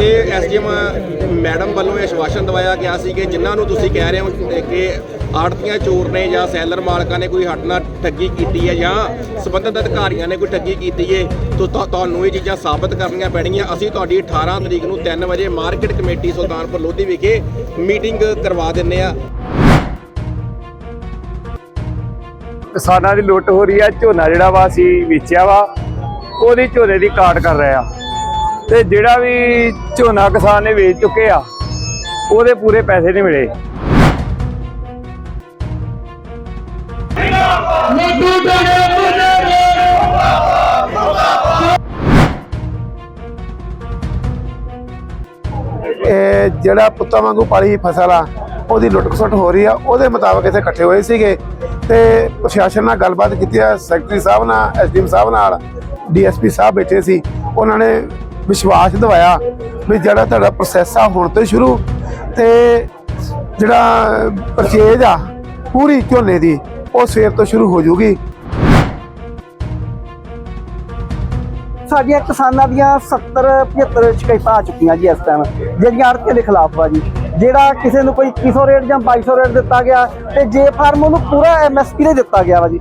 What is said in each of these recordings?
ਤੇ SDM madam ਵੱਲੋਂ ਇਹ ਆਸ਼ਵਾਸਨ ਦਵਾਇਆ ਗਿਆ ਸੀ ਕਿ ਜਿਨ੍ਹਾਂ ਨੂੰ ਤੁਸੀਂ ਕਹਿ ਰਹੇ ਹੋ ਕਿ ਆੜਤੀਆਂ ਚੋਰ ਨੇ ਜਾਂ ਸੈਲਰ ਮਾਲਕਾਂ ਨੇ ਕੋਈ ਸਾਡੇ ਨਾਲ ਠੱਗੀ ਕੀਤੀ ਹੈ ਜਾਂ ਸਬੰਧਤ ਅਧਿਕਾਰੀਆਂ ਨੇ ਕੋਈ ਠੱਗੀ ਕੀਤੀ ਹੈ, ਤਾਂ ਤੁਹਾਨੂੰ ਇਹ ਚੀਜ਼ਾਂ ਸਾਬਤ ਕਰਨੀਆਂ ਪੈਣਗੀਆਂ। ਅਸੀਂ ਤੁਹਾਡੀ 18 ਤਰੀਕ ਨੂੰ 3 ਵਜੇ ਮਾਰਕੀਟ ਕਮੇਟੀ ਸੁਲਤਾਨਪੁਰ ਲੋਧੀ ਵਿਖੇ ਮੀਟਿੰਗ ਕਰਵਾ ਦਿੰਨੇ ਆ ਕਿਸਾਨਾਂ ਦੀ ਲੁੱਟ ਹੋ ਰਹੀ ਹੈ, ਝੋਨਾ ਜਿਹੜਾ ਵਾ ਅਸੀਂ ਵੇਚਿਆ ਵਾ, ਉਹਦੀ ਝੋਨੇ ਦੀ ਕਾਟ ਕਰ ਰਹੇ ਆ ਤੇ ਜਿਹੜਾ ਵੀ ਝੋਨਾ ਕਿਸਾਨ ਨੇ ਵੇਚ ਚੁੱਕੇ ਆ, ਉਹਦੇ ਪੂਰੇ ਪੈਸੇ ਨਹੀਂ ਮਿਲੇ। ਇਹ ਜਿਹੜਾ ਪੁੱਤਾਂ ਵਾਂਗੂ ਪਾਲੀ ਫਸਲ ਆ, ਉਹਦੀ ਲੁੱਟ ਖਸੁੱਟ ਹੋ ਰਹੀ ਆ, ਉਹਦੇ ਮੁਤਾਬਕ ਇੱਥੇ ਇਕੱਠੇ ਹੋਏ ਸੀਗੇ ਤੇ ਪ੍ਰਸ਼ਾਸਨ ਨਾਲ ਗੱਲਬਾਤ ਕੀਤੀ ਆ, ਸੈਕਟਰੀ ਸਾਹਿਬ ਨਾਲ, ਐਸਡੀਐਮ ਸਾਹਿਬ ਨਾਲ, ਡੀਐਸਪੀ ਸਾਹਿਬ ਬੈਠੇ ਸੀ। ਉਹਨਾਂ ਨੇ ਵਿਸ਼ਵਾਸ ਦਿਵਾਇਆ ਵੀ ਜਿਹੜਾ ਤੁਹਾਡਾ ਪ੍ਰੋਸੈਸ ਆ ਹੁਣ ਤੋਂ ਸ਼ੁਰੂ ਤੇ ਜਿਹੜਾ ਪਰਚੇਜ ਆ ਪੂਰੀ ਝੋਨੇ ਦੀ, ਉਹ ਸਵੇਰ ਤੋਂ ਸ਼ੁਰੂ ਹੋ ਜੂਗੀ ਸਾਡੀਆਂ ਕਿਸਾਨਾਂ ਦੀਆਂ 70 75 ਸ਼ਿਕਾਇਤਾਂ ਆ ਚੁੱਕੀਆਂ ਜੀ ਇਸ ਟਾਈਮ ਜਿਹੜੀਆਂ ਆੜਤੀਆਂ ਦੇ ਖਿਲਾਫ ਆ ਜੀ। ਜਿਹੜਾ ਕਿਸੇ ਨੂੰ ਕੋਈ 2100 ਰੇਟ ਜਾਂ 2200 ਰੇਟ ਦਿੱਤਾ ਗਿਆ ਤੇ ਜੇ ਫਾਰਮ ਉਹਨੂੰ ਪੂਰਾ ਐਮਐਸਪੀ ਦੇ ਦਿੱਤਾ ਗਿਆ ਵਾ ਜੀ।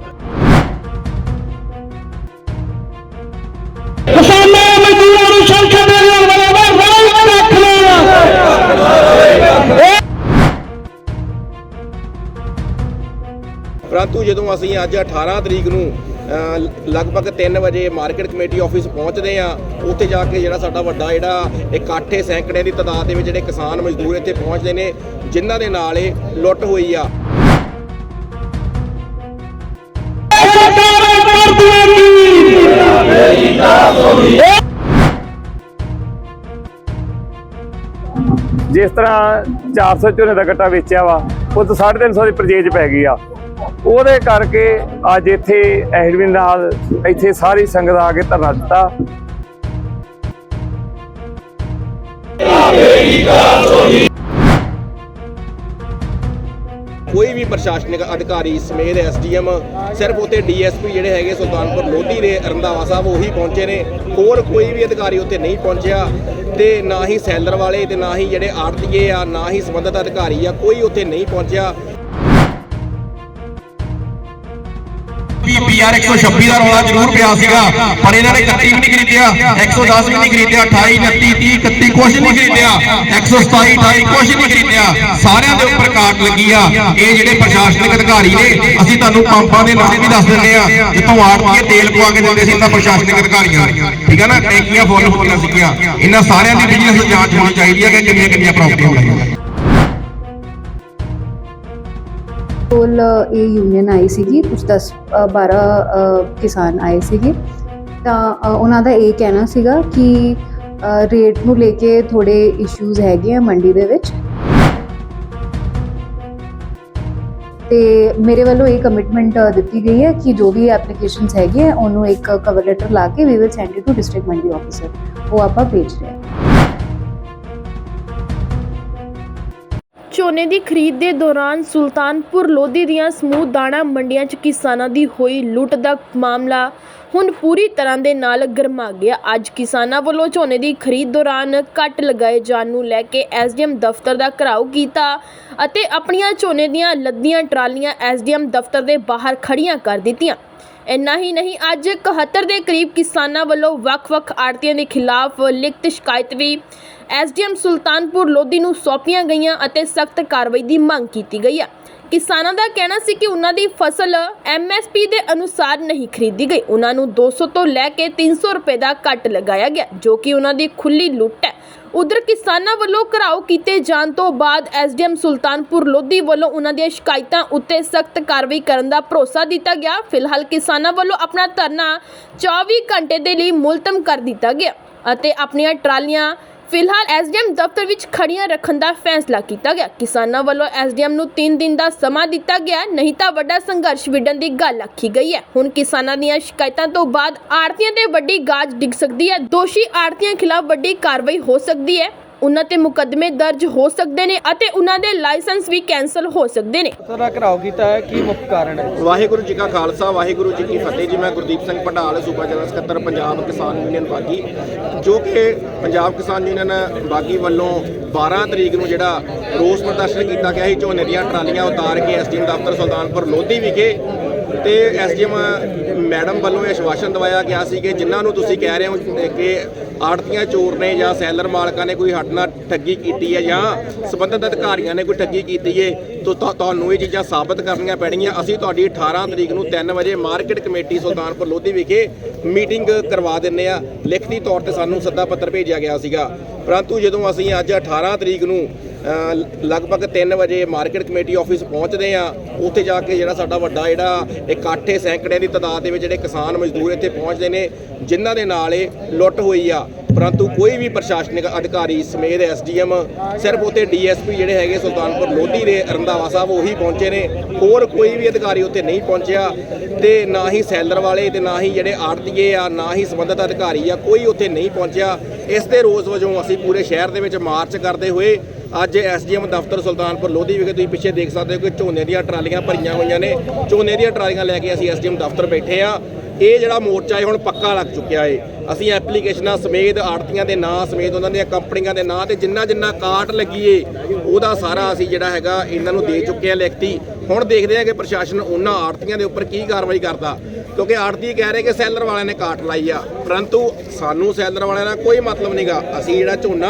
ਪਰੰਤੂ ਅਸੀਂ ਅੱਜ 18 ਤਰੀਕ ਨੂੰ ਅ, ਲਗਭਗ 3 ਵਜੇ ਮਾਰਕੀਟ ਕਮੇਟੀ ਆਫਿਸ ਪਹੁੰਚਦੇ ਆ ਉੱਥੇ ਜਾ ਕੇ ਜਿਹੜਾ ਸਾਡਾ ਵੱਡਾ ਜਿਹੜਾ ਇਕੱਠੇ ਸੈਂਕੜੇ ਦੀ ਤਾਦਾਦ ਦੇ ਵਿੱਚ ਜਿਹੜੇ ਕਿਸਾਨ ਮਜ਼ਦੂਰ ਇੱਥੇ ਪਹੁੰਚਦੇ ਨੇ ਜਿਨ੍ਹਾਂ ਦੇ ਨਾਲ ਇਹ ਲੁੱਟ ਹੋਈ ਆ। ਜਿਸ ਤਰ੍ਹਾਂ 400 ਝੋਨੇ ਦਾ ਗੱਟਾ ਵੇਚਿਆ ਵਾ ਉਹ ਤੋਂ 350 ਦੀ ਪਰਚੇਜ ਪੈ ਗਈ ਆ। ਉਹਦੇ ਕਰਕੇ ਅੱਜ ਇੱਥੇ ਐਡਮਿਨ ਨਾਲ ਇੱਥੇ ਸਾਰੀ ਸੰਗਤ ਆ ਕੇ ਧਰਨਾ ਦਿੱਤਾ। ਕੋਈ ਵੀ ਪ੍ਰਸ਼ਾਸਨਿਕ ਅਧਿਕਾਰੀ ਸਮੇਤ ਐਸਡੀਐਮ, ਸਿਰਫ ਉੱਥੇ ਡੀਐਸਪੀ ਜਿਹੜੇ ਹੈਗੇ ਸੁਲਤਾਨਪੁਰ ਲੋਧੀ ਦੇ ਰੰਧਾਵਾ ਸਾਹਿਬ ਉਹੀ ਪਹੁੰਚੇ ਨੇ। ਹੋਰ ਕੋਈ ਵੀ ਅਧਿਕਾਰੀ ਉੱਥੇ ਨਹੀਂ ਪਹੁੰਚਿਆ ਤੇ ਨਾ ਹੀ ਸੈਲਰ ਵਾਲੇ ਤੇ ਨਾ ਹੀ ਜਿਹੜੇ ਆੜਤੀਏ ਆ, ਨਾ ਹੀ ਸੰਬੰਧਿਤ ਅਧਿਕਾਰੀ ਆ, ਕੋਈ ਉੱਥੇ ਨਹੀਂ ਪਹੁੰਚਿਆ। ਪੀਆਰ 126 ਦਾ ਰੌਲਾ ਜ਼ਰੂਰ ਪਿਆ ਸੀਗਾ, ਪਰ ਇਹਨਾਂ ਨੇ 31 ਵੀ ਨਹੀਂ ਖਰੀਦਿਆ 110 ਵੀ ਨਹੀਂ ਖਰੀਦਿਆ 28 29 30 31 ਕੁਛ ਨਹੀਂ ਖਰੀਦਿਆ 127 28 ਕੁਛ ਨਹੀਂ ਖਰੀਦਿਆ। ਸਾਰਿਆਂ ਦੇ ਉੱਪਰ ਕਾਟ ਲੱਗੀ ਆ। ਇਹ ਜਿਹੜੇ ਪ੍ਰਸ਼ਾਸਨਿਕ ਅਧਿਕਾਰੀ ਨੇ, ਅਸੀਂ ਤੁਹਾਨੂੰ ਪੰਪਾਂ ਦੇ ਨਾਮ ਵੀ ਦੱਸ ਦਿੰਦੇ ਆ ਜਿੱਥੋਂ ਆੜਤੀਏ ਤੇਲ ਪਵਾ ਕੇ ਦਿੰਦੇ ਸੀ ਇਹਨਾਂ ਪ੍ਰਸ਼ਾਸਨਿਕ ਅਧਿਕਾਰੀਆਂ। ਠੀਕ ਹੈ ਨਾ? ਟੈਂਕੀਆਂ ਫੁੱਲ ਹੁੰਦੀਆਂ ਸੀਗੀਆਂ। ਇਹਨਾਂ ਸਾਰਿਆਂ ਦੀ ਬਿਜ਼ਨਸ ਜਾਂਚ ਹੋਣੀ ਚਾਹੀਦੀ ਹੈ ਕਿ ਕਿੰਨੀਆਂ ਕਿੰਨੀਆਂ ਪ੍ਰਾਪਰਟੀਆਂ ਹੋਈਆਂ ਕੋਲ ਇਹ ਯੂਨੀਅਨ ਆਈ ਸੀਗੀ ਕੁਝ 10 ਅ, 12 ਕਿਸਾਨ ਆਏ ਸੀਗੇ। ਤਾਂ ਉਹਨਾਂ ਦਾ ਇਹ ਕਹਿਣਾ ਸੀਗਾ ਕਿ ਰੇਟ ਨੂੰ ਲੈ ਕੇ ਥੋੜੇ ਇਸ਼ੂਜ਼ ਹੈਗੇ ਆ ਮੰਡੀ ਦੇ ਵਿੱਚ। ਤੇ ਮੇਰੇ ਵੱਲੋਂ ਇਹ ਕਮਿਟਮੈਂਟ ਦਿੱਤੀ ਗਈ ਹੈ ਕਿ ਜੋ ਵੀ ਐਪਲੀਕੇਸ਼ਨਸ ਹੈਗੇ ਆ ਉਹਨੂੰ ਇੱਕ ਕਵਰ ਲੈਟਰ ਲਾ ਕੇ we will send it to district mandi officer ਉਹ ਆਪਾਂ ਭੇਜ ਰਹੇ ਹਾਂ। ਝੋਨੇ ਦੀ ਖਰੀਦ ਦੇ ਦੌਰਾਨ ਸੁਲਤਾਨਪੁਰ ਲੋਧੀ ਦੀਆਂ ਸਮੂਹ ਦਾਣਾ ਮੰਡੀਆਂ 'ਚ ਕਿਸਾਨਾਂ ਦੀ ਹੋਈ ਲੁੱਟ ਦਾ ਮਾਮਲਾ ਹੁਣ ਪੂਰੀ ਤਰ੍ਹਾਂ ਦੇ ਨਾਲ ਗਰਮਾ ਗਿਆ। ਅੱਜ ਕਿਸਾਨਾਂ ਵੱਲੋਂ ਝੋਨੇ ਦੀ ਖਰੀਦ ਦੌਰਾਨ ਕੱਟ ਲਗਾਏ ਜਾਣ ਨੂੰ ਲੈ ਕੇ ਐਸਡੀਐਮ ਦਫ਼ਤਰ ਦਾ ਘਰਾਓ ਕੀਤਾ ਅਤੇ ਆਪਣੀਆਂ ਝੋਨੇ ਦੀਆਂ ਲੱਦੀਆਂ ਟਰਾਲੀਆਂ ਐਸਡੀਐਮ ਦਫ਼ਤਰ ਦੇ ਬਾਹਰ ਖੜੀਆਂ ਕਰ ਦਿੱਤੀਆਂ। ਇੰਨਾ ਹੀ ਨਹੀਂ, ਅੱਜ 71 ਦੇ ਕਰੀਬ ਕਿਸਾਨਾਂ ਵੱਲੋਂ ਵੱਖ-ਵੱਖ ਆੜਤੀਆਂ ਦੇ ਖਿਲਾਫ ਲਿਖਤ ਸ਼ਿਕਾਇਤ ਵੀ ਐਸਡੀਐਮ ਸੁਲਤਾਨਪੁਰ ਲੋਧੀ ਨੂੰ ਸੌਂਪੀਆਂ ਗਈਆਂ ਅਤੇ ਸਖਤ ਕਾਰਵਾਈ ਦੀ ਮੰਗ ਕੀਤੀ ਗਈ ਹੈ। ਕਿਸਾਨਾਂ ਦਾ ਕਹਿਣਾ ਸੀ ਕਿ ਉਹਨਾਂ ਦੀ ਫਸਲ ਐਮਐਸਪੀ ਦੇ ਅਨੁਸਾਰ ਨਹੀਂ ਖਰੀਦੀ ਗਈ। ਉਹਨਾਂ ਨੂੰ 200 ਤੋਂ ਲੈ ਕੇ 300 ਰੁਪਏ ਦਾ ਕੱਟ ਲਗਾਇਆ ਗਿਆ, ਜੋ ਕਿ ਉਹਨਾਂ ਦੀ ਖੁੱਲੀ ਲੁੱਟ ਹੈ। ਉਧਰ ਕਿਸਾਨਾਂ ਵੱਲੋਂ ਘਰਾਓ ਕੀਤੇ ਜਾਣ ਤੋਂ ਬਾਅਦ ਐਸਡੀਐਮ ਸੁਲਤਾਨਪੁਰ ਲੋਧੀ ਵੱਲੋਂ ਉਹਨਾਂ ਦੀਆਂ ਸ਼ਿਕਾਇਤਾਂ ਉੱਤੇ ਸਖਤ ਕਾਰਵਾਈ ਕਰਨ ਦਾ ਭਰੋਸਾ ਦਿੱਤਾ ਗਿਆ। ਫਿਲਹਾਲ ਕਿਸਾਨਾਂ ਵੱਲੋਂ ਆਪਣਾ ਧਰਨਾ 24 ਘੰਟੇ ਦੇ ਲਈ ਮੁਲਤਮ ਕਰ ਦਿੱਤਾ ਗਿਆ ਅਤੇ ਆਪਣੀਆਂ ਟਰਾਲੀਆਂ ਫਿਲਹਾਲ ਐਸਡੀਐਮ ਦਫ਼ਤਰ ਵਿੱਚ ਖੜੀਆਂ ਰੱਖਣ ਦਾ ਫੈਸਲਾ ਕੀਤਾ ਗਿਆ। ਕਿਸਾਨਾਂ ਵੱਲੋਂ ਐਸਡੀਐਮ ਨੂੰ 3 ਦਿਨ ਦਾ ਸਮਾਂ ਦਿੱਤਾ ਗਿਆ, ਨਹੀਂ ਤਾਂ ਵੱਡਾ ਸੰਘਰਸ਼ ਵਿੱਢਣ ਦੀ ਗੱਲ ਆਖੀ ਗਈ ਹੈ। ਹੁਣ ਕਿਸਾਨਾਂ ਦੀਆਂ ਸ਼ਿਕਾਇਤਾਂ ਤੋਂ ਬਾਅਦ ਆੜਤੀਆਂ ਤੇ ਵੱਡੀ ਗਾਜ ਡਿੱਗ ਸਕਦੀ ਹੈ। ਦੋਸ਼ੀ ਆੜਤੀਆਂ ਖਿਲਾਫ ਵੱਡੀ ਕਾਰਵਾਈ ਹੋ ਸਕਦੀ ਹੈ। ਉਹਨਾਂ ਤੇ ਮੁਕੱਦਮੇ ਦਰਜ ਹੋ ਸਕਦੇ ਨੇ ਅਤੇ ਉਹਨਾਂ ਦੇ ਲਾਇਸੈਂਸ ਵੀ ਕੈਂਸਲ ਹੋ ਸਕਦੇ ਨੇ। ਸਾਰਾ ਘਰਾਓ ਕੀਤਾ ਹੈ ਕੀ ਮੁੱਖ ਕਾਰਨ ਹੈ? ਵਾਹਿਗੁਰੂ ਜੀ ਕਾ ਖਾਲਸਾ ਵਾਹਿਗੁਰੂ ਜੀ ਕੀ ਫਤਿਹ। ਜੀ ਮੈਂ ਗੁਰਦੀਪ ਸਿੰਘ ਪਟਾਲ ਸੂਬਾ ਜਨਰਲ ਸਕੱਤਰ ਪੰਜਾਬ ਕਿਸਾਨ ਯੂਨੀਅਨ ਬਾਗੀ। ਜੋ ਕਿ ਪੰਜਾਬ ਕਿਸਾਨ ਯੂਨੀਅਨ ਬਾਗੀ ਵੱਲੋਂ 12 ਤਰੀਕ ਨੂੰ ਜਿਹੜਾ ਰੋਸ ਪ੍ਰਦਰਸ਼ਨ ਕੀਤਾ ਗਿਆ ਸੀ ਝੋਨੇ ਦੀਆਂ ਟਰਾਲੀਆਂ ਉਤਾਰ ਕੇ ਐਸਡੀਐਮ ਦਫ਼ਤਰ ਸੁਲਤਾਨਪੁਰ ਲੋਧੀ ਵਿਖੇ ਤੇ ਐਸਡੀਐਮ ਮੈਡਮ ਵੱਲੋਂ ਇਹ ਆਸ਼ਵਾਸਨ ਦਵਾਇਆ ਗਿਆ ਸੀ ਕਿ ਜਿਨ੍ਹਾਂ ਨੂੰ ਤੁਸੀਂ ਕਹਿ ਰਹੇ ਹੋ ਕਿ ਆੜਤੀਆਂ ਚੋਰ ਨੇ ਜਾਂ ਸੈਲਰ ਮਾਲਕਾਂ ਨੇ ਕੋਈ ਸਾਡੇ ਨਾਲ ਠੱਗੀ ਕੀਤੀ ਹੈ ਜਾਂ ਸਬੰਧਤ ਅਧਿਕਾਰੀਆਂ ਨੇ ਕੋਈ ਠੱਗੀ ਕੀਤੀ ਹੈ, ਤਾਂ ਤੁਹਾ- ਤੁਹਾਨੂੰ ਇਹ ਚੀਜ਼ਾਂ ਸਾਬਤ ਕਰਨੀਆਂ ਪੈਣਗੀਆਂ। ਅਸੀਂ ਤੁਹਾਡੀ 18 ਤਰੀਕ ਨੂੰ 3 ਵਜੇ ਮਾਰਕੀਟ ਕਮੇਟੀ ਸੁਲਤਾਨਪੁਰ ਲੋਧੀ ਵਿਖੇ ਮੀਟਿੰਗ ਕਰਵਾ ਦਿੰਨੇ ਆ ਲਿਖਤੀ ਤੌਰ ਤੇ ਸਾਨੂੰ ਸੱਦਾ ਪੱਤਰ ਭੇਜਿਆ ਗਿਆ ਸੀਗਾ। ਪਰੰਤੂ ਜਦੋਂ ਅਸੀਂ ਅੱਜ 18 ਤਰੀਕ ਨੂੰ ਲਗਭਗ 3 ਵਜੇ ਮਾਰਕੀਟ ਕਮੇਟੀ ਆਫਿਸ ਪਹੁੰਚਦੇ ਆ ਉੱਥੇ ਜਾ ਕੇ ਜਿਹੜਾ ਸਾਡਾ ਵੱਡਾ ਜਿਹੜਾ ਇਕੱਠੇ ਸੈਂਕੜਿਆਂ ਦੀ ਤਾਦਾਦ ਦੇ ਵਿੱਚ ਜਿਹੜੇ ਕਿਸਾਨ ਮਜ਼ਦੂਰ ਇੱਥੇ ਪਹੁੰਚਦੇ ਨੇ, ਜਿਨ੍ਹਾਂ ਦੇ ਨਾਲ ਇਹ ਲੁੱਟ ਹੋਈ ਆ। ਪਰੰਤੂ ਕੋਈ ਵੀ ਪ੍ਰਸ਼ਾਸਨਿਕ ਅਧਿਕਾਰੀ ਸਮੇਤ ਐਸਡੀਐਮ, ਸਿਰਫ ਉੱਥੇ ਡੀਐਸਪੀ ਜਿਹੜੇ ਹੈਗੇ ਸੁਲਤਾਨਪੁਰ ਲੋਧੀ ਦੇ ਰੰਧਾਵਾ ਸਾਹਿਬ ਉਹੀ ਪਹੁੰਚੇ ਨੇ। ਹੋਰ ਕੋਈ ਵੀ ਅਧਿਕਾਰੀ ਉੱਥੇ ਨਹੀਂ ਪਹੁੰਚਿਆ ਤੇ ਨਾ ਹੀ ਸੈਲਰ ਵਾਲੇ ਤੇ ਨਾ ਹੀ ਜਿਹੜੇ ਆੜਤੀਏ ਆ, ਨਾ ਹੀ ਸੰਬੰਧਿਤ ਅਧਿਕਾਰੀ ਆ, ਕੋਈ ਉੱਥੇ ਨਹੀਂ ਪਹੁੰਚਿਆ। ਇਸ ਦੇ ਰੋਜ਼ ਵਜੋਂ ਅਸੀਂ ਪੂਰੇ ਸ਼ਹਿਰ ਦੇ ਵਿੱਚ ਮਾਰਚ ਕਰਦੇ ਹੋਏ ਅੱਜ ਐਸਡੀਐਮ ਦਫ਼ਤਰ ਸੁਲਤਾਨਪੁਰ ਲੋਧੀ ਵਿਖੇ ਤੁਸੀਂ ਪਿੱਛੇ ਦੇਖ ਸਕਦੇ ਹੋ ਕਿ ਝੋਨੇ ਦੀਆਂ ਟਰਾਲੀਆਂ ਭਰੀਆਂ ਹੋਈਆਂ ਨੇ। ਝੋਨੇ ਦੀਆਂ ਟਰਾਲੀਆਂ ਲੈ ਕੇ ਅਸੀਂ ਐਸਡੀਐਮ ਦਫ਼ਤਰ ਬੈਠੇ ਆ ਇਹ ਜਿਹੜਾ ਮੋਰਚਾ ਹੈ, ਹੁਣ ਪੱਕਾ ਲੱਗ ਚੁੱਕਿਆ ਏ। ਅਸੀਂ ਐਪਲੀਕੇਸ਼ਨਾਂ ਸਮੇਤ ਆੜਤੀਆਂ ਦੇ ਨਾਂ ਸਮੇਤ ਉਹਨਾਂ ਦੀਆਂ ਕੰਪਨੀਆਂ ਦੇ ਨਾਂ ਤੇ ਜਿੰਨਾ ਜਿੰਨਾ ਕਾਟ ਲੱਗੀ ਏ, ਉਹਦਾ ਸਾਰਾ ਅਸੀਂ ਜਿਹੜਾ ਹੈਗਾ ਇਹਨਾਂ ਨੂੰ ਦੇ ਚੁੱਕੇ ਆ ਲਿਖਤੀ। ਹੁਣ ਦੇਖਦੇ ਆ ਕਿ ਪ੍ਰਸ਼ਾਸਨ ਉਹਨਾਂ ਆੜਤੀਆਂ ਦੇ ਉੱਪਰ ਕੀ ਕਾਰਵਾਈ ਕਰਦਾ। ਕਿਉਂਕਿ ਆੜਤੀ ਕਹਿ ਰਹੇ ਕਿ ਸੈਲਰ ਵਾਲਿਆਂ ਨੇ ਕਾਟ ਲਾਈ ਆ। ਪਰੰਤੂ ਸਾਨੂੰ ਸੈਲਰ ਵਾਲਿਆਂ ਨਾਲ ਕੋਈ ਮਤਲਬ ਨਹੀਂਗਾ ਅਸੀਂ ਜਿਹੜਾ ਝੋਨਾ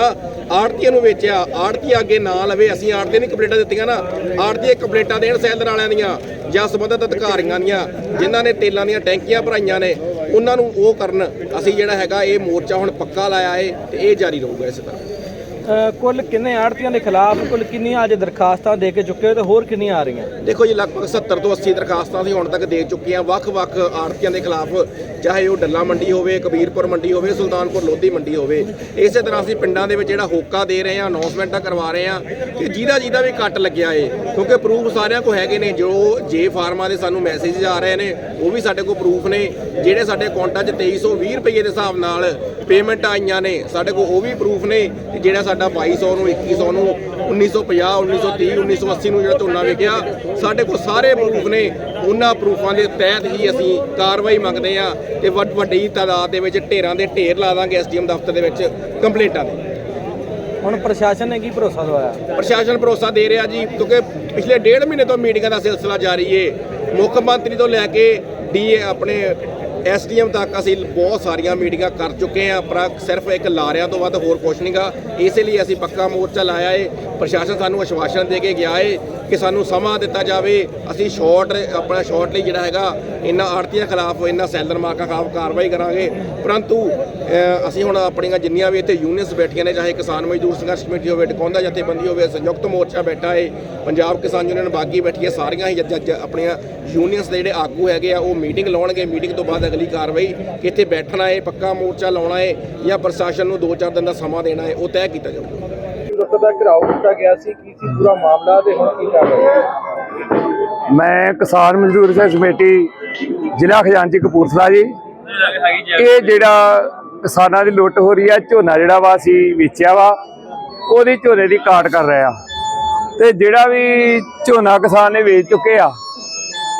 ਆੜਤੀਆਂ ਨੂੰ ਵੇਚਿਆ, ਆੜਤੀ ਅੱਗੇ ਨਾ ਲਵੇ, ਅਸੀਂ ਆੜਤੀ ਨਹੀਂ ਕੰਪਲੇਂਟਾਂ ਦਿੱਤੀਆਂ ਨਾ, ਆੜਤੀ ਕੰਪਲੇਂਟਾਂ ਦੇਣ ਸੈਲਰ ਵਾਲਿਆਂ ਦੀਆਂ ਜਾਂ ਸੰਬੰਧਿਤ ਅਧਿਕਾਰੀਆਂ ਦੀਆਂ, ਜਿਨ੍ਹਾਂ ਨੇ ਤੇਲਾਂ ਦੀਆਂ ਟੈਂਕੀਆਂ ਭਰਾਈਆਂ ਨੇ, ਉਹਨਾਂ ਨੂੰ ਉਹ ਕਰਨ। ਅਸੀਂ ਜਿਹੜਾ ਹੈਗਾ ਇਹ ਮੋਰਚਾ ਹੁਣ ਪੱਕਾ ਲਾਇਆ ਏ ਤੇ ਇਹ ਜਾਰੀ ਰਹੂਗਾ ਇਸੇ ਤਰ੍ਹਾਂ। ਕੁੱਲ ਕਿੰਨੇ ਆੜਤੀਆਂ ਦੇ ਖਿਲਾਫ, ਕੁੱਲ ਕਿੰਨੀਆਂ ਅੱਜ ਦਰਖਾਸਤਾਂ ਦੇ ਕੇ ਚੁੱਕੇ ਹੋ ਤੇ ਹੋਰ ਕਿੰਨੀਆਂ ਆ ਰਹੀਆਂ? ਦੇਖੋ ਜੀ, ਲਗਭਗ 70 ਤੋਂ 80 ਦਰਖਾਸਤਾਂ ਅਸੀਂ ਹੁਣ ਤੱਕ ਦੇ ਚੁੱਕੇ ਹਾਂ। ਵੱਖ-ਵੱਖ ਆੜਤੀਆਂ ਦੇ ਖਿਲਾਫ, ਚਾਹੇ ਉਹ ਡੱਲਾ ਮੰਡੀ ਹੋਵੇ, ਕਬੀਰਪੁਰ ਮੰਡੀ ਹੋਵੇ, ਸੁਲਤਾਨਪੁਰ ਲੋਧੀ ਮੰਡੀ ਹੋਵੇ, ਇਸੇ ਤਰ੍ਹਾਂ ਅਸੀਂ ਪਿੰਡਾਂ ਦੇ ਵਿੱਚ ਜਿਹੜਾ ਹੋਕਾ ਦੇ ਰਹੇ ਹਾਂ ਅਨਾਉਂਸਮੈਂਟਾਂ ਕਰਵਾ ਰਹੇ ਹਾਂ ਕਿ ਜਿਹਦਾ ਜਿਹਦਾ ਵੀ ਕੱਟ ਲੱਗਿਆ ਏ, ਕਿਉਂਕਿ ਪ੍ਰੂਫ ਸਾਰਿਆਂ ਕੋਲ ਹੈਗੇ ਨੇ, ਜੋ ਜੇ ਫਾਰਮਾਂ ਦੇ ਸਾਨੂੰ ਮੈਸੇਜ ਆ ਰਹੇ ਨੇ, ਉਹ ਵੀ ਸਾਡੇ ਕੋਲ ਪ੍ਰੂਫ ਨੇ। ਜਿਹੜੇ ਸਾਡੇ ਅਕਾਊਂਟਾਂ 'ਚ 2320 ਰੁਪਏ ਦੇ ਹਿਸਾਬ ਨਾਲ ਪੇਮੈਂਟ ਆਈਆਂ ਨੇ, ਸਾਡੇ ਕੋਲ ਉਹ ਵੀ ਪ੍ਰੂਫ ਨੇ ਤੇ ਜਿਹੜਾ ਸਾਡਾ 2200 ਨੂੰ 2100 ਨੂੰ 1950 1930 1980 ਨੂੰ ਜਿਹੜਾ ਝੋਨਾ ਵਿਕਿਆ ਸਾਡੇ ਕੋਲ ਸਾਰੇ ਪ੍ਰੂਫ ਨੇ। ਉਹਨਾਂ ਪ੍ਰੂਫਾਂ ਦੇ ਤਹਿਤ ਹੀ ਅਸੀਂ ਕਾਰਵਾਈ ਮੰਗਦੇ ਆ ਤੇ ਵੱਡ ਵੱਡੀ ਤਾਦਾਦ ਦੇ ਵਿੱਚ ਢੇਰਾਂ ਦੇ ਢੇਰ ਲਾ ਦਾਂਗੇ ਐਸਡੀਐਮ ਦਫ਼ਤਰ ਦੇ ਵਿੱਚ ਕੰਪਲੇਂਟਾਂ ਦੇ। ਹੁਣ ਪ੍ਰਸ਼ਾਸਨ ਨੇ ਕੀ ਭਰੋਸਾ ਦਵਾਇਆ? ਪ੍ਰਸ਼ਾਸਨ ਭਰੋਸਾ ਦੇ ਰਿਹਾ ਜੀ ਕਿਉਂਕਿ ਪਿਛਲੇ ਡੇਢ ਮਹੀਨੇ ਤੋਂ ਮੀਟਿੰਗਾਂ ਦਾ ਸਿਲਸਿਲਾ ਜਾਰੀ ਏ। ਮੁੱਖ ਮੰਤਰੀ ਤੋਂ ਲੈ ਕੇ ਡੀ ਆਪਣੇ ਐਸਡੀਐਮ ਤੱਕ ਅਸੀਂ ਬਹੁਤ ਸਾਰੀਆਂ ਮੀਟਿੰਗਾਂ ਕਰ ਚੁੱਕੇ ਹਾਂ ਪਰ ਸਿਰਫ ਇੱਕ ਲਾਰਿਆਂ ਤੋਂ ਵੱਧ ਹੋਰ ਕੁਛ ਨਹੀਂਗਾ ਇਸੇ ਲਈ ਅਸੀਂ ਪੱਕਾ ਮੋਰਚਾ ਲਾਇਆ ਏ। ਪ੍ਰਸ਼ਾਸਨ ਸਾਨੂੰ ਆਸ਼ਵਾਸਨ ਦੇ ਕੇ ਗਿਆ ਏ ਕਿ ਸਾਨੂੰ ਸਮਾਂ ਦਿੱਤਾ ਜਾਵੇ। ਅਸੀਂ ਸ਼ਾਰਟ ਆਪਣਾ ਸ਼ਾਰਟ ਲਈ ਜਿਹੜਾ ਹੈਗਾ, ਇਹਨਾਂ ਆੜਤੀਆਂ ਖਿਲਾਫ ਇਹਨਾਂ ਸੈਲਰ ਮਾਰਕਾਂ ਖਿਲਾਫ ਕਾਰਵਾਈ ਕਰਾਂਗੇ। ਪਰੰਤੂ ਅਸੀਂ ਹੁਣ ਆਪਣੀਆਂ ਜਿੰਨੀਆਂ ਵੀ ਇੱਥੇ ਯੂਨੀਅਨਸ ਬੈਠੀਆਂ ਨੇ, ਚਾਹੇ ਕਿਸਾਨ ਮਜ਼ਦੂਰ ਸੰਘਰਸ਼ ਕਮੇਟੀ ਹੋਵੇ ਟਕੌਂਦਾ ਜਥੇਬੰਦੀ ਹੋਵੇ, ਸੰਯੁਕਤ ਮੋਰਚਾ ਬੈਠਾ ਹੈ ਪੰਜਾਬ ਕਿਸਾਨ ਯੂਨੀਅਨ ਬਾਗੀ ਬੈਠੀ ਹੈ ਸਾਰੀਆਂ ਹੀ ਜੱਜ- ਜੱਜ- ਆਪਣੀਆਂ ਯੂਨੀਅਨਸ ਦੇ ਜਿਹੜੇ ਆਗੂ ਹੈਗੇ ਆ, ਉਹ ਮੀਟਿੰਗ ਲਾਉਣਗੇ। ਮੀਟਿੰਗ ਤੋਂ ਬਾਅਦ ਅਗਲੀ ਕਾਰਵਾਈ ਕਿ ਇੱਥੇ ਬੈਠਣਾ ਏ, ਪੱਕਾ ਮੋਰਚਾ ਲਾਉਣਾ ਹੈ ਜਾਂ ਪ੍ਰਸ਼ਾਸਨ ਨੂੰ 2-4 ਦਿਨ ਦਾ ਸਮਾਂ ਦੇਣਾ ਹੈ ਉਹ ਤੈਅ ਕੀਤਾ ਜਾਊਗਾ। ਦਫ਼ਤਰ ਦਾ ਘਰਾਓ ਕੀਤਾ ਗਿਆ ਸੀ, ਕੀ ਸੀ ਪੂਰਾ ਮਾਮਲਾ ਤੇ ਹੁਣ ਕੀ ਕਰ ਰਹੇ ਮੈਂ ਕਿਸਾਨ ਮਜ਼ਦੂਰ ਸੰਘਰਸ਼ ਕਮੇਟੀ, ਜ਼ਿਲ੍ਹਾ ਖਜ਼ਾਨਚੀ ਕਪੂਰਥਲਾ ਜੀ। ਇਹ ਜਿਹੜਾ ਕਿਸਾਨਾਂ ਦੀ ਲੁੱਟ ਹੋ ਰਹੀ ਹੈ ਝੋਨਾ ਜਿਹੜਾ ਵਾ ਅਸੀਂ ਵੇਚਿਆ ਵਾ, ਉਹਦੀ ਝੋਨੇ ਦੀ ਕਾਟ ਕਰ ਰਹੇ ਆ। ਤੇ ਜਿਹੜਾ ਵੀ ਝੋਨਾ ਕਿਸਾਨ ਨੇ ਵੇਚ ਚੁੱਕੇ ਆ,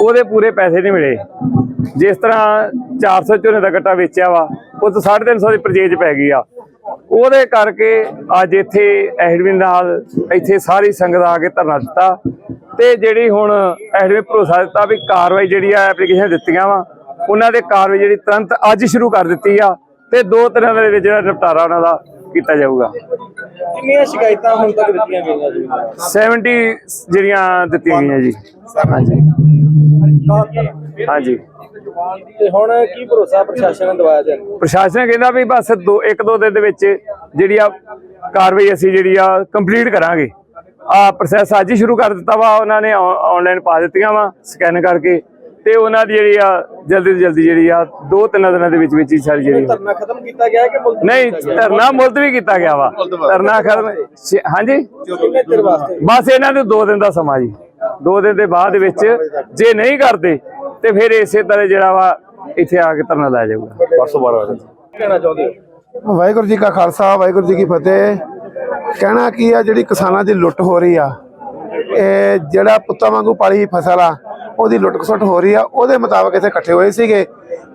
ਉਹਦੇ ਪੂਰੇ ਪੈਸੇ ਨਹੀਂ ਮਿਲੇ। ਜਿਸ ਤਰ੍ਹਾਂ 400 ਝੋਨੇ ਦਾ ਗੱਟਾ ਵੇਚਿਆ ਵਾ, ਉਹ ਤੋਂ 350 ਦੀ ਪਰਚੇਜ ਪੈ ਗਈ ਆ। ਉਹਦੇ ਕਰਕੇ ਅੱਜ ਇੱਥੇ ਐਡਮਿਨ ਨਾਲ ਇੱਥੇ ਸਾਰੀ ਸੰਗਤ ਆ ਕੇ ਧਰਨਾ ਦਿੱਤਾ। ਤੇ ਜਿਹੜੀ ਹੁਣ ਐਡਮਿਨ ਭਰੋਸਾ ਦਿੱਤਾ ਵੀ ਕਾਰਵਾਈ ਜਿਹੜੀ ਆ ਐਪਲੀਕੇਸ਼ਨ ਦਿੱਤੀਆਂ ਵਾ ਉਹਨਾਂ ਦੇ ਕਾਰਵਾਈ ਜਿਹੜੀ ਤੁਰੰਤ ਅੱਜ ਸ਼ੁਰੂ ਕਰ ਦਿੱਤੀ ਆ ਤੇ ਦੋ ਤਿੰਨ ਦੇ ਵਿੱਚ ਜਿਹੜਾ ਨਿਪਟਾਰਾ ਉਹਨਾਂ ਦਾ ਕੀਤਾ ਜਾਊਗਾ। ਕਿੰਨੀਆਂ ਸ਼ਿਕਾਇਤਾਂ ਹੁਣ ਤੱਕ ਦਿੱਤੀਆਂ ਗਈਆਂ ਜੀ? 70 ਜਿਹੜੀਆਂ ਦਿੱਤੀਆਂ ਗਈਆਂ ਜੀ। ਹਾਂਜੀ। ਹਾਂਜੀ। ਤੇ ਹੁਣ ਕੀ ਭਰੋਸਾ ਪ੍ਰਸ਼ਾਸਨ ਨੇ ਦਵਾਇਆ ਜੀ ਪ੍ਰਸ਼ਾਸਨ ਕਹਿੰਦਾ ਵੀ ਬਸ ਦੋ ਇੱਕ ਦੋ ਦਿਨ ਦੇ ਵਿੱਚ ਜਿਹੜੀ ਆ ਕਾਰਵਾਈ ਅਸੀਂ ਜਿਹੜੀ ਆ ਕੰਪਲੀਟ ਕਰਾਂਗੇ। ਆ ਪ੍ਰੋਸੈਸ ਅੱਜ ਹੀ ਸ਼ੁਰੂ ਕਰ ਦਿੱਤਾ ਵਾ ਉਹਨਾਂ ਨੇ ਆਨਲਾਈਨ ਪਾ ਦਿੱਤੀਆਂ ਵਾ ਸਕੈਨ ਕਰਕੇ ਤੇ ਉਹਨਾਂ ਦੀ ਜਿਹੜੀ ਆ ਜਲਦੀ ਤੋਂ ਜਲਦੀ ਜਿਹੜੀ ਆ ਦੋ ਤਿੰਨ ਦਿਨਾਂ ਦੇ ਵਿੱਚ ਵਿੱਚ ਹੀ ਸਾਰੀ ਜਿਹੜੀ ਧਰਨਾ ਖਤਮ ਕੀਤਾ ਗਿਆ ਹੈ ਕਿ ਮੁਲਤਵੀ ਨਹੀਂ? ਧਰਨਾ ਮੁਲਤਵੀ ਕੀਤਾ ਗਿਆ ਵਾ। ਧਰਨਾ ਖਤਮ ਹਾਂਜੀ? ਬਸ ਇਹਨਾਂ ਨੂੰ ਦੋ ਦਿਨ ਦਾ ਸਮਾਂ ਜੀ। ਦੋ ਦਿਨ ਦੇ ਬਾਅਦ ਵਿੱਚ ਜੇ ਨਹੀਂ ਕਰਦੇ ਤੇ ਫਿਰ ਇਸੇ ਤਰ੍ਹਾਂ ਜਿਹੜਾ ਵਾ ਇੱਥੇ ਆ ਕੇ ਧਰਨਾ ਲਾਇਆ ਜਾਊਗਾ। ਕਹਿਣਾ ਚਾਹੁੰਦੇ ਹੋ? ਵਾਹਿਗੁਰੂ ਜੀ ਕਾ ਖਾਲਸਾ ਵਾਹਿਗੁਰੂ ਜੀ ਕੀ ਫਤਿਹ। ਕਹਿਣਾ ਕੀ ਆ ਜਿਹੜੀ ਕਿਸਾਨਾਂ ਦੀ ਲੁੱਟ ਹੋ ਰਹੀ ਆ ਇਹ ਜਿਹੜਾ ਪੁੱਤਾਂ ਵਾਂਗੂ ਪਾਲੀ ਫਸਲ ਆ ਉਹਦੀ ਲੁੱਟ ਖਸੁੱਟ ਹੋ ਰਹੀ ਆ ਉਹਦੇ ਮੁਤਾਬਕ ਇੱਥੇ ਇਕੱਠੇ ਹੋਏ ਸੀਗੇ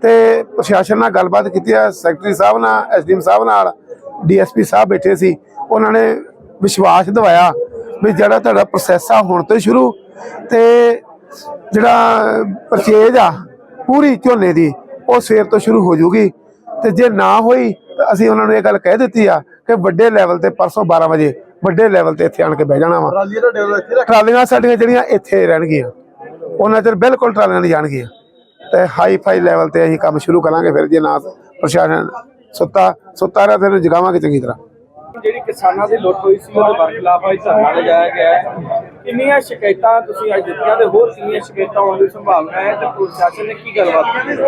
ਤੇ ਪ੍ਰਸ਼ਾਸਨ ਨਾਲ ਗੱਲਬਾਤ ਕੀਤੀ ਆ ਸੈਕਟਰੀ ਸਾਹਿਬ ਨਾਲ ਐਸਡੀਐਮ ਸਾਹਿਬ ਨਾਲ ਡੀਐਸਪੀ ਸਾਹਿਬ ਬੈਠੇ ਸੀ ਉਹਨਾਂ ਨੇ ਵਿਸ਼ਵਾਸ ਦਿਵਾਇਆ ਵੀ ਜਿਹੜਾ ਤੁਹਾਡਾ ਪ੍ਰੋਸੈਸ ਆ ਹੁਣ ਤੋਂ ਹੀ ਸ਼ੁਰੂ ਤੇ ਜਿਹੜਾ ਪਰਚੇਜ ਆ ਪੂਰੀ ਝੋਨੇ ਦੀ ਉਹ ਸਵੇਰ ਤੋਂ ਸ਼ੁਰੂ ਹੋ ਜੂਗੀ। ਤੇ ਜੇ ਨਾ ਹੋਈ ਤਾਂ ਅਸੀਂ ਉਹਨਾਂ ਨੂੰ ਇਹ ਗੱਲ ਕਹਿ ਦਿੱਤੀ ਆ ਕਿ ਵੱਡੇ ਲੈਵਲ ਤੇ ਪਰਸੋਂ 12 ਵਜੇ ਵੱਡੇ ਲੈਵਲ ਤੇ ਇੱਥੇ ਆਣ ਕੇ ਬਹਿ ਜਾਣਾ ਵਾ। ਟਰਾਲੀਆਂ ਸਾਡੀਆਂ ਜਿਹੜੀਆਂ ਇੱਥੇ ਰਹਿਣਗੀਆਂ ਉਹਨਾਂ ਚਿਰ ਬਿਲਕੁਲ ਟਰਾਲੀਆਂ ਨਹੀਂ ਜਾਣਗੀਆਂ। ਤੇ ਹਾਈ ਫਾਈ ਲੈਵਲ ਤੇ ਅਸੀਂ ਕੰਮ ਸ਼ੁਰੂ ਕਰਾਂਗੇ ਫਿਰ ਜੇ ਨਾ ਪ੍ਰਸ਼ਾਸਨ ਸੁੱਤਾ ਸੁੱਤਾ ਰਿਹਾ ਫਿਰ ਜਗਾਵਾਂਗੇ ਚੰਗੀ ਤਰ੍ਹਾਂ। ਜਿਹੜੀ ਕਿਸਾਨਾਂ ਦੀ ਲੁੱਟ ਹੋਈ ਸੀ ਉਹਦੇ ਬਰਖਲਾਫ ਅੱਜ ਧਰਨਾ ਲਗਾਇਆ ਗਿਆ ਹੈ। ਕਿੰਨੀਆਂ ਸ਼ਿਕਾਇਤਾਂ ਤੁਸੀਂ ਅੱਜ ਦਿੱਤੀਆਂ ਤੇ ਹੋਰ ਕਿੰਨੀਆਂ ਸ਼ਿਕਾਇਤਾਂ ਆਉਣ ਦੀ ਸੰਭਾਵਨਾ ਹੈ ਤੇ ਪ੍ਰਸ਼ਾਸਨ ਨੇ ਕੀ ਗੱਲਬਾਤ ਕੀਤੀ?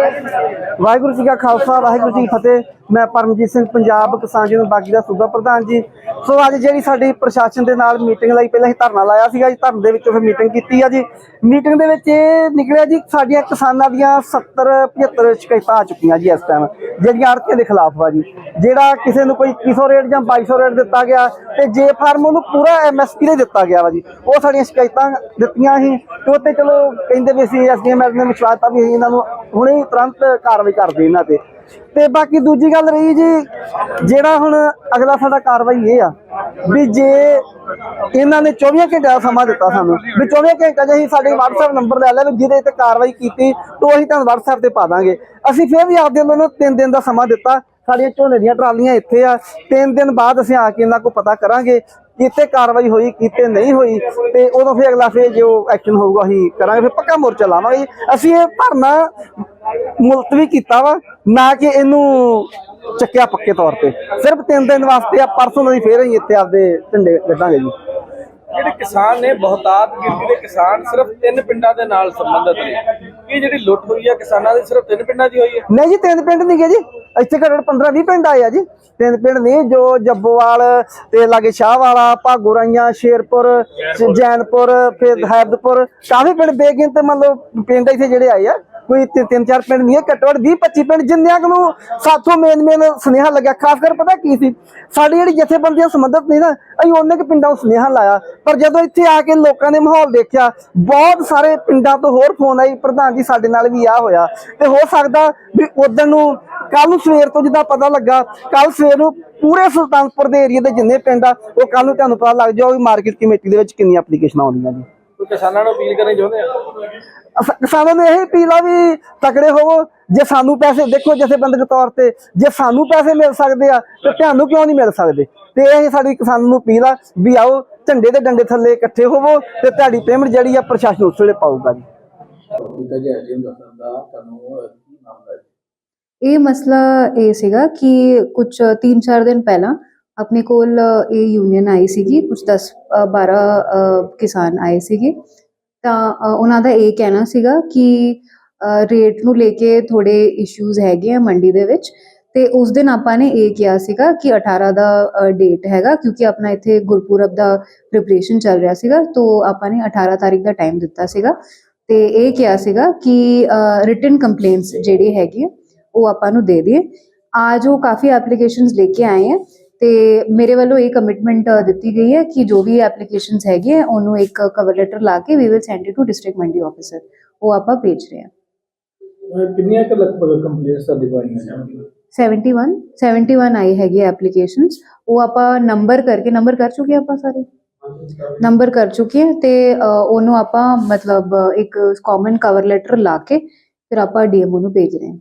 ਵਾਹਿਗੁਰੂ ਜੀ ਕਾ ਖਾਲਸਾ, ਵਾਹਿਗੁਰੂ ਜੀ ਕੀ ਫਤਿਹ। ਮੈਂ ਪਰਮਜੀਤ ਸਿੰਘ, ਪੰਜਾਬ ਕਿਸਾਨ ਯੂਨੀਅਨ ਬਾਗੀ ਦਾ ਸੂਬਾ ਪ੍ਰਧਾਨ ਜੀ। ਸੋ ਅੱਜ ਜਿਹੜੀ ਸਾਡੀ ਪ੍ਰਸ਼ਾਸਨ ਦੇ ਨਾਲ ਮੀਟਿੰਗ ਲਈ ਪਹਿਲਾਂ ਹੀ ਧਰਨਾ ਲਾਇਆ ਸੀਗਾ ਜੀ, ਧਰਨੇ ਦੇ ਵਿੱਚੋਂ ਫਿਰ ਮੀਟਿੰਗ ਕੀਤੀ ਆ ਜੀ। ਮੀਟਿੰਗ ਦੇ ਵਿੱਚ ਇਹ ਨਿਕਲਿਆ ਜੀ, ਸਾਡੀਆਂ ਕਿਸਾਨਾਂ ਦੀਆਂ 70 75 ਸ਼ਿਕਾਇਤਾਂ ਆ ਚੁੱਕੀਆਂ ਜੀ ਇਸ ਟਾਈਮ ਜਿਹੜੀਆਂ ਆੜਤੀਆਂ ਦੇ ਖਿਲਾਫ ਆ ਜੀ। ਜਿਹੜਾ ਕਿਸੇ ਨੂੰ ਕੋਈ 2100 ਰੇਟ ਜਾਂ 2200 ਰੇਟ ਦਿੱਤਾ ਗਿਆ ਤੇ ਜੇ ਫਾਰਮ ਉਹਨੂੰ ਪੂਰਾ ਐਮਐਸਪੀ ਦੇ ਦਿੱਤਾ ਗਿਆ ਵਾ ਜੀ, ਉਹ ਸਾਡੀਆਂ ਸ਼ਿਕਾਇਤਾਂ ਦਿੱਤੀਆਂ ਸੀ ਤੇ ਉੱਤੇ ਚਲੋ ਕਹਿੰਦੇ ਵੀ ਸੀ ਐਸਡੀਐਮ ਨੇ ਵਿਸ਼ਵਾਸ ਵੀ ਇਹਨਾਂ ਨੂੰ ਹੁਣੇ ਤੁਰੰਤ ਕਾਰਵਾਈ ਕਰਦੇ ਇਹਨਾਂ ਤੇ। ਤੇ ਬਾਕੀ ਦੂਜੀ ਗੱਲ ਰਹੀ ਜੀ, ਜਿਹੜਾ ਹੁਣ ਅਗਲਾ ਸਾਡਾ ਕਾਰਵਾਈ ਇਹ ਆ ਵੀ ਜੇ ਇਹਨਾਂ ਨੇ 24 ਘੰਟੇ ਦਾ ਸਮਾਂ ਦਿੱਤਾ ਸਾਨੂੰ, ਵੀ 24 ਘੰਟੇ 'ਚ ਅਸੀਂ ਸਾਡੇ WhatsApp ਨੰਬਰ ਲੈ ਲਿਆ ਵੀ ਜਿਹਦੇ ਤੇ ਕਾਰਵਾਈ ਕੀਤੀ ਤਾਂ ਅਸੀਂ ਤੁਹਾਨੂੰ WhatsApp ਤੇ ਪਾ ਦਾਂਗੇ। ਅਸੀਂ ਫਿਰ ਵੀ ਆਪਦੇ ਵੱਲੋਂ 3 ਦਿਨ ਦਾ ਸਮਾਂ ਦਿੱਤਾ, ਸਾਡੀਆਂ ਝੋਨੇ ਦੀਆਂ ਟਰਾਲੀਆਂ ਇੱਥੇ ਆ 3 ਦਿਨ ਬਾਅਦ ਅਸੀਂ ਆ ਕੇ ਇਹਨਾਂ ਕੋਲ ਪਤਾ ਕਰਾਂਗੇ ਕਿਤੇ ਕਾਰਵਾਈ ਹੋਈ ਕਿਤੇ ਨਹੀਂ ਹੋਈ ਤੇ ਉਦੋਂ ਫਿਰ ਅਗਲਾ ਫਿਰ ਜੋ ਐਕਸ਼ਨ ਹੋਊਗਾ ਅਸੀਂ ਕਰਾਂਗੇ ਫਿਰ ਪੱਕਾ ਮੋਰਚਾ ਲਾਵਾਂਗੇ। ਅਸੀਂ ਇਹ ਧਰਨਾ ਮੁਲਤਵੀ ਕੀਤਾ ਵਾ ਨਾ ਕਿ ਇਹਨੂੰ ਚੱਕਿਆ ਪੱਕੇ ਤੌਰ ਤੇ। ਸਿਰਫ ਤਿੰਨ ਦਿਨ ਵਾਸਤੇ ਆ ਪਰਸੋਂ ਅਸੀਂ ਫੇਰ ਅਸੀਂ ਇੱਥੇ ਆਪਦੇ ਝੰਡੇ ਕੱਢਾਂਗੇ ਜੀ। ਜਿਹੜੇ ਕਿਸਾਨ ਨੇ ਬਹੁਤਾਤ ਗਿਣਤੀ ਦੇ ਕਿਸਾਨ ਸਿਰਫ ਤਿੰਨ ਪਿੰਡਾਂ ਦੇ ਨਾਲ ਸੰਬੰਧਿਤ ਨੇ। ਇਹ ਜਿਹੜੀ ਲੁੱਟ ਹੋਈ ਹੈ ਕਿਸਾਨਾਂ ਦੀ ਸਿਰਫ ਤਿੰਨ ਪਿੰਡਾਂ ਦੀ ਹੋਈ ਹੈ? ਨਹੀਂ ਜੀ ਤਿੰਨ ਪਿੰਡ ਨਹੀਂ ਗਏ ਜੀ। ਇੱਥੇ ਘੱਟੋ 15 20 ਪਿੰਡ ਆਏ ਆ ਜੀ। ਤਿੰਨ ਪਿੰਡ ਨਹੀਂ ਜੋ ਜੱਬੋਵਾਲ ਤੇ ਲਾਗੇ ਸ਼ਾਹ ਵਾਲਾ ਭਾਗੋਰਾਈਆਂ ਸ਼ੇਰਪੁਰ ਜੈਨਪੁਰ। ਫਿਰ ਹੈਬਦਪੁਰ ਕਾਫੀ ਪਿੰਡ ਬੇਗਿਣਤ ਮਤਲਬ ਪਿੰਡ ਇੱਥੇ ਜਿਹੜੇ ਆਏ ਆ। ਕੋਈ ਤਿੰਨ ਚਾਰ ਪਿੰਡ ਨਹੀਂ ਘੱਟੋ ਘੱਟ 20 25 ਪਿੰਡ ਜਿੰਨਿਆਂ ਕੁ ਨੂੰ ਸਾਥੋਂ ਮੇਨ ਮੇਨ ਸੁਨੇਹਾ ਲੱਗਿਆ, ਖਾਸ ਕਰ ਪਤਾ ਕੀ ਸੀ? ਸਾਡੀ ਜਿਹੜੀ ਜਥੇਬੰਦੀਆਂ ਸੰਬੰਧਤ ਨਹੀਂ ਨਾ, ਅਸੀਂ ਉਹਨੇ ਕੁ ਪਿੰਡਾਂ ਨੂੰ ਸੁਨੇਹਾ ਲਾਇਆ। ਪਰ ਜਦੋਂ ਇੱਥੇ ਆ ਕੇ ਲੋਕਾਂ ਨੇ ਮਾਹੌਲ ਦੇਖਿਆ, ਬਹੁਤ ਸਾਰੇ ਪਿੰਡਾਂ ਤੋਂ ਹੋਰ ਫੋਨ ਆਈ, ਪ੍ਰਧਾਨ ਜੀ ਸਾਡੇ ਨਾਲ ਵੀ ਆ ਹੋਇਆ। ਤੇ ਹੋ ਸਕਦਾ ਵੀ ਉਦੋਂ ਨੂੰ ਕੱਲ ਨੂੰ ਸਵੇਰ ਤੋਂ ਜਿੱਦਾਂ ਪਤਾ ਲੱਗਾ ਕੱਲ ਸਵੇਰ ਨੂੰ ਪੂਰੇ ਸੁਲਤਾਨਪੁਰ ਦੇ ਏਰੀਆ ਦੇ ਜਿੰਨੇ ਪਿੰਡ ਆ, ਉਹ ਕੱਲ ਨੂੰ ਤੁਹਾਨੂੰ ਪਤਾ ਲੱਗ ਜਾਊ ਵੀ ਮਾਰਕੀਟ ਕਮੇਟੀ ਦੇ ਵਿੱਚ ਕਿੰਨੀਆਂ ਐਪਲੀਕੇਸ਼ਨਾਂ ਆਉਂਦੀਆਂ ਜੀ। ਕੋਈ ਕਿਸਾਨਾਂ ਨੂੰ ਅਪੀਲ ਕਰਨੀ ਚਾਹੁੰਦੇ ਆ? ਅਸ- ਕਿਸਾਨਾਂ ਨੂੰ ਇਹ ਅਪੀਲ ਆ ਵੀ ਤਕੜੇ ਹੋਵੋ ਜੇ ਸਾਨੂੰ ਪੈਸੇ ਦੇਖੋ ਜਥੇਬੰਦਕ ਤੌਰ ਤੇ ਜੇ ਸਾਨੂੰ ਪੈਸੇ ਮਿਲ ਸਕਦੇ ਆ ਤੇ ਤੁਹਾਨੂੰ ਕਿਉਂ ਨਹੀਂ ਮਿਲ ਸਕਦੇ? ਤੇ ਇਹ ਸਾਡੀ ਕਿਸਾਨਾਂ ਨੂੰ ਅਪੀਲ ਆ ਵੀ ਆਓ ਝੰਡੇ ਦੇ ਡੰਡੇ ਥੱਲੇ ਇਕੱਠੇ ਹੋਵੋ ਤੇ ਤੁਹਾਡੀ ਪੇਮੈਂਟ ਜਿਹੜੀ ਆ ਪ੍ਰਸ਼ਾਸਨ ਉਸ ਵੇਲੇ ਪਾਊਗਾ ਜੀ। ਇਹ ਮਸਲਾ ਇਹ ਸੀਗਾ ਕਿ ਕੁਝ 3-4 ਦਿਨ ਪਹਿਲਾਂ ਆਪਣੇ ਕੋਲ ਇਹ ਯੂਨੀਅਨ ਆਈ ਸੀਗੀ ਕੁਝ 10 12 ਕਿਸਾਨ ਆਏ ਸੀਗੇ। ਤਾਂ ਉਹਨਾਂ ਦਾ ਇਹ ਕਹਿਣਾ ਸੀਗਾ ਕਿ ਰੇਟ ਨੂੰ ਲੈ ਕੇ ਥੋੜੇ ਇਸ਼ੂਜ਼ ਹੈਗੇ ਆ ਮੰਡੀ ਦੇ ਵਿੱਚ। ਤੇ ਉਸ ਦਿਨ ਆਪਾਂ ਨੇ ਇਹ ਕਿਹਾ ਸੀਗਾ ਕਿ 18 ਦਾ ਡੇਟ ਹੈਗਾ, ਕਿਉਂਕਿ ਆਪਣਾ ਇੱਥੇ ਗੁਰਪੁਰਬ ਦਾ ਪ੍ਰਿਪਰੇਸ਼ਨ ਚੱਲ ਰਿਹਾ ਸੀਗਾ, ਤੋਂ ਆਪਾਂ ਨੇ 18 ਤਾਰੀਖ ਦਾ ਟਾਈਮ ਦਿੱਤਾ ਸੀਗਾ। ਤੇ ਇਹ ਕਿਹਾ ਸੀਗਾ ਕਿ ਰਿਟਨ ਕੰਪਲੇਂਟਸ ਜਿਹੜੀ ਹੈਗੀ ਉਹ ਆਪਾਂ ਨੂੰ ਦੇ ਦਈਏ ਅੱਜ ਉਹ ਕਾਫੀ ਐਪਲੀਕੇਸ਼ਨਸ ਲੈ ਕੇ ਆਏ ਆ। ਤੇ ਮੇਰੇ ਵੱਲੋਂ ਇਹ ਕਮਿਟਮੈਂਟ ਦਿੱਤੀ ਗਈ ਹੈ ਕਿ ਜੋ ਵੀ ਐਪਲੀਕੇਸ਼ਨਸ ਹੈਗੇ ਉਹਨੂੰ ਇੱਕ ਕਵਰ ਲੈਟਰ ਲਾ ਕੇ we will send it to district mandi officer ਉਹ ਆਪਾਂ ਭੇਜ ਰਹੇ ਹਾਂ। ਕਿੰਨੀਆਂ ਕੁ ਲਗਭਗ ਕੰਪਲੀਟ ਸਾਡੀ ਪਾਈਆਂ ਜਾਣਗੀਆਂ? 71 71 ਆਈ ਹੈਗੀ ਐਪਲੀਕੇਸ਼ਨਸ ਉਹ ਆਪਾਂ ਨੰਬਰ ਕਰਕੇ ਨੰਬਰ ਕਰ ਚੁੱਕੇ ਆਪਾਂ ਸਾਰੇ? ਨੰਬਰ ਕਰ ਚੁੱਕੇ ਹਾਂ ਤੇ ਉਹਨੂੰ ਆਪਾਂ ਮਤਲਬ ਇੱਕ ਕਾਮਨ ਕਵਰ ਲੈਟਰ ਲਾ ਕੇ ਫਿਰ ਆਪਾਂ ਡੀਐਮਓ ਨੂੰ ਭੇਜ ਰਹੇ ਹਾਂ।